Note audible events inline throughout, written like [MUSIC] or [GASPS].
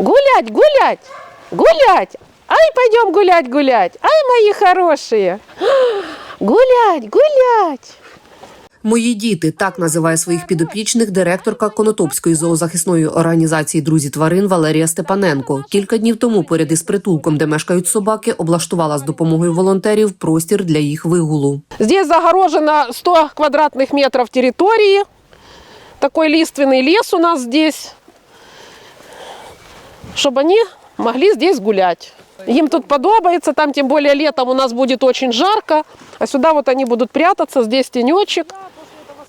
Гулять, гулять, гулять. Ай, пойдем гулять, гулять. Ай, мои хорошие. [GASPS] Гулять, гулять. Мої діти так називає своїх підопічних директорка Конотопської зоозахисної організації Друзі тварин Валерія Степаненко. Кілька днів тому поряд із притулком, де мешкають собаки, облаштувала з допомогою волонтерів простір для їх вигулу. Здесь загорожено 100 квадратных метров территории. Такой лиственный лес у нас здесь Чтобы они могли здесь гулять. Им тут подобается, там тем более летом у нас будет очень жарко. А сюда вот они будут прятаться, здесь тенечек.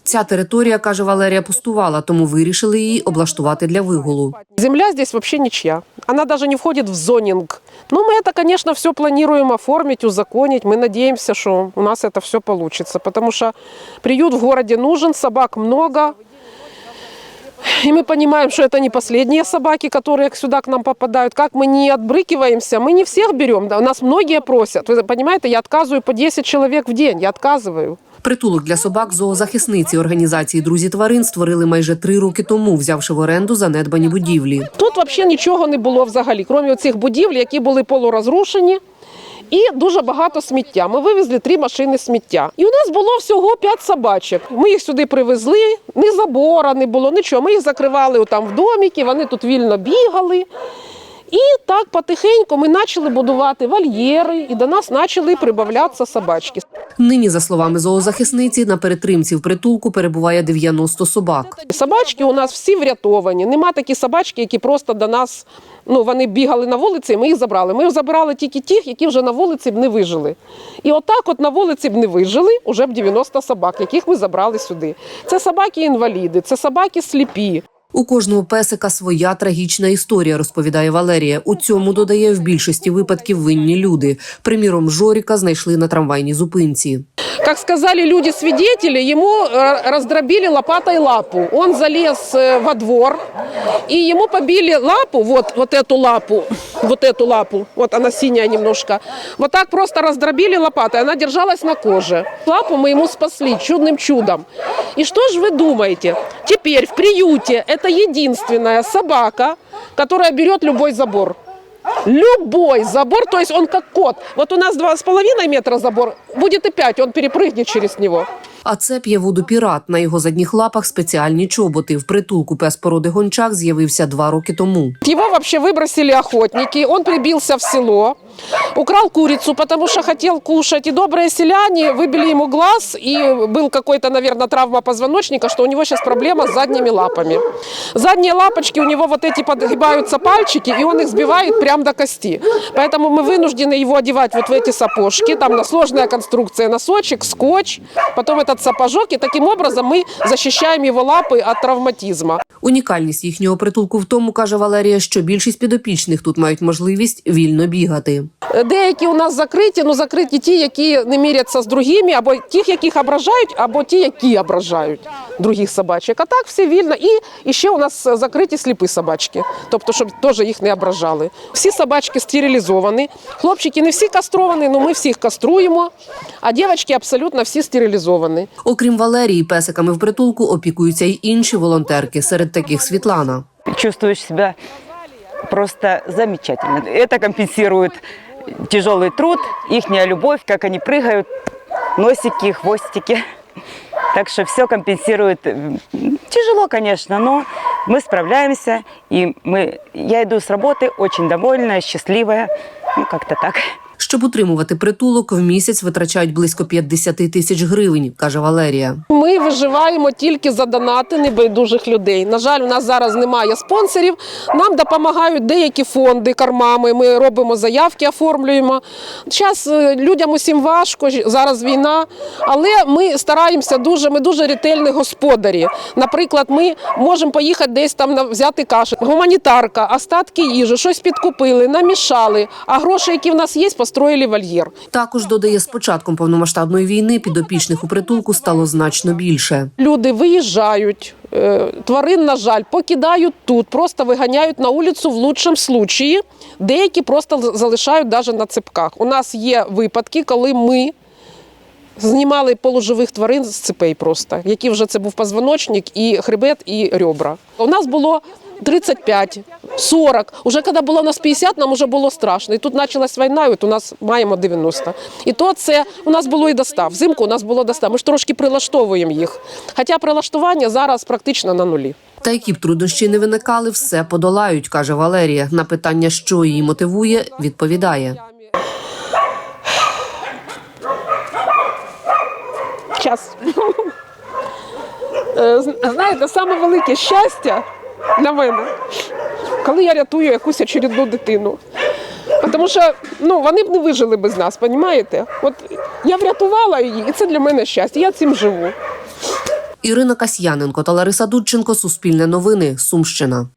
Ця територія, каже Валерія, пустувала, тому вирішили її облаштувати для вигулу. Земля здесь вообще ничья. Она даже не входит в зонинг. Ну, мы это, конечно, все планируем оформить, узаконить. Мы надеемся, что у нас это все получится. Потому что приют в городе нужен, собак много. И мы понимаем, что это не последние собаки, которые сюда к нам попадают. Как мы не отбрыкиваемся, мы не всех берем. Да, у нас многие просят. Вы понимаете, я отказываю по 10 человек в день. Я отказываю. Притулок для собак зоозахисниці організації Друзі тварин створили майже три роки тому, взявши в оренду занедбані будівлі. Тут взагалі нічого не було взагалі, крім цих будівель, які були полурозрушені. І дуже багато сміття. Ми вивезли три машини сміття. І у нас було всього п'ять собачок. Ми їх сюди привезли, ні забора не було, нічого. Ми їх закривали там в доміки, вони тут вільно бігали. І так потихеньку ми почали будувати вольєри, і до нас почали прибавлятися собачки. Нині, за словами зоозахисниці, на перетримці в притулку перебуває 90 собак. Собачки у нас всі врятовані. Нема такі собачки, які просто до нас ну вони бігали на вулиці, і ми їх забрали. Ми забрали тільки тих, які вже на вулиці б не вижили. І отак, от на вулиці б не вижили, уже б 90 собак, яких ми забрали сюди. Це собаки-інваліди, це собаки сліпі. У кожного песика своя трагічна історія, розповідає Валерія. У цьому додає в більшості випадків винні люди. Приміром, Жоріка знайшли на трамвайній зупинці. Как сказали люди-свидетели, ему э, раздробили лопатой лапу. Он залез э, во двор, и ему побили лапу, вот, вот эту лапу, Вот эту лапу, вот она синяя немножко. Вот так просто раздробили лопатой, она держалась на коже. Лапу мы ему спасли чудным чудом. И что же вы думаете? Теперь в приюте это единственная собака, которая берет любой забор. Любой забор, то есть он как кот. Вот у нас два с половиной метра забор, будет и пять, он перепрыгнет через него. А це п'є воду пірат. На його задніх лапах спеціальні чоботи. В притулку пес породи гончак з'явився два роки тому. Його вообще вибросили охотники, он прибився в село, украл курицу, потому что хотел кушать. И добрые селяне выбили ему глаз, и был какой-то, наверное, травма позвоночника, что у него сейчас проблема с задними лапами. Задние лапочки, у него вот эти подгибаются пальчики, и он их сбивает прямо до кости. Поэтому мы вынуждены его одевать вот в эти сапожки, там на сложная конструкция, носочек, скотч, потом этот сапожок, и таким образом мы защищаем его лапы от травматизма. Унікальність їхнього притулку в тому, каже Валерія, що більшість підопічних тут мають можливість вільно бігати. Деякі у нас закриті, ну закриті ті, які не міряться з другими, або тих, яких ображають, або ті, які ображають других собачок. А так всі вільно. І, і ще у нас закриті сліпі собачки, тобто, щоб теж їх не ображали. Всі собачки стерилізовані. Хлопчики не всі кастровані, але ми всіх каструємо, а дівчатки абсолютно всі стерилізовані. Окрім Валерії, песиками в притулку опікуються й інші волонтерки. Серед таких Світлана. чувствуешь себя просто замечательно. Это компенсирует тяжелый труд, их любовь, как они прыгают, носики, хвостики. Так что все компенсирует. М, Тяжело, конечно, но мы справляемся. И мы, я иду с работы очень довольная, счастливая. Ну, как-то так. Щоб утримувати притулок, в місяць витрачають близько 50 тисяч гривень, каже Валерія. Ми виживаємо тільки за донати небайдужих людей. На жаль, у нас зараз немає спонсорів. Нам допомагають деякі фонди кормами. Ми робимо заявки, оформлюємо. Зараз е, людям усім важко, зараз війна, але ми стараємося дуже. Ми дуже ретельні господарі. Наприклад, ми можемо поїхати десь там взяти каші. Гуманітарка, остатки їжі, щось підкупили, намішали. А гроші, які в нас є, построїли вольєр. Також додає, з початком повномасштабної війни підопічних у притулку стало значно більше. Люди виїжджають, е, тварин, на жаль, покидають тут, просто виганяють на вулицю в лучшому случаї. Деякі просто залишають навіть на цепках. У нас є випадки, коли ми знімали полуживих тварин з цепей просто, які вже це був позвоночник, і хребет, і ребра. У нас було 35, 40. Уже коли було у нас 50, нам вже було страшно. І тут почалась війна, і от у нас маємо 90. І то це у нас було і достав. Взимку у нас було достав. Ми ж трошки прилаштовуємо їх. Хоча прилаштування зараз практично на нулі. Та які б труднощі не виникали, все подолають, каже Валерія. На питання, що її мотивує, відповідає. Час. [LAUGHS] Е, Знаєте, саме велике щастя мене, коли я рятую якусь очередну дитину. Тому що ну, вони б не вижили без нас, розумієте? От я врятувала її, і це для мене щастя. Я цим живу. Ірина Касьяненко та Лариса Дудченко. Суспільне новини. Сумщина.